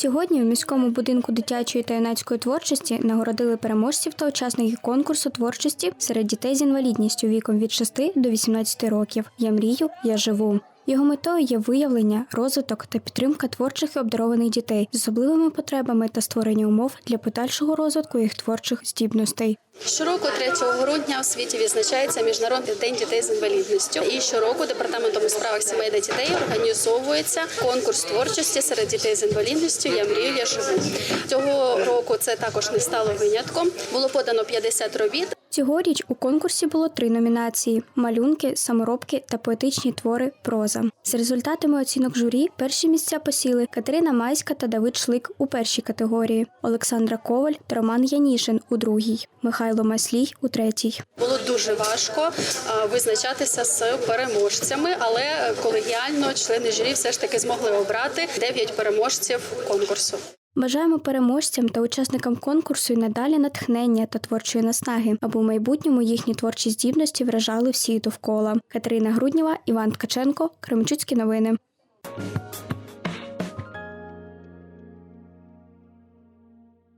Сьогодні у міському будинку дитячої та юнацької творчості нагородили переможців та учасників конкурсу творчості серед дітей з інвалідністю віком від 6 до 18 років. Я мрію, я живу. Його метою є виявлення, розвиток та підтримка творчих і обдарованих дітей з особливими потребами та створення умов для подальшого розвитку їх творчих здібностей. Щороку 3 грудня у світі відзначається Міжнародний день дітей з інвалідністю. І щороку департаментом у справах сімей та дітей організовується конкурс творчості серед дітей з інвалідністю. Я мрію, я живу. Цього року це також не стало винятком. Було подано 50 робіт. Цьогоріч у конкурсі було три номінації: малюнки, саморобки та поетичні твори проза. З результатами оцінок журі перші місця посіли Катерина Майська та Давид Шлик у першій категорії, Олександра Коваль та Роман Янішин у другій, Михайло Маслій у третій. Було дуже важко визначатися з переможцями, але колегіально члени журі все ж таки змогли обрати 9 переможців конкурсу. Бажаємо переможцям та учасникам конкурсу і надалі натхнення та творчої наснаги, аби в майбутньому їхні творчі здібності вражали всі довкола. Катерина Груднєва, Іван Ткаченко, Кремчуцькі новини.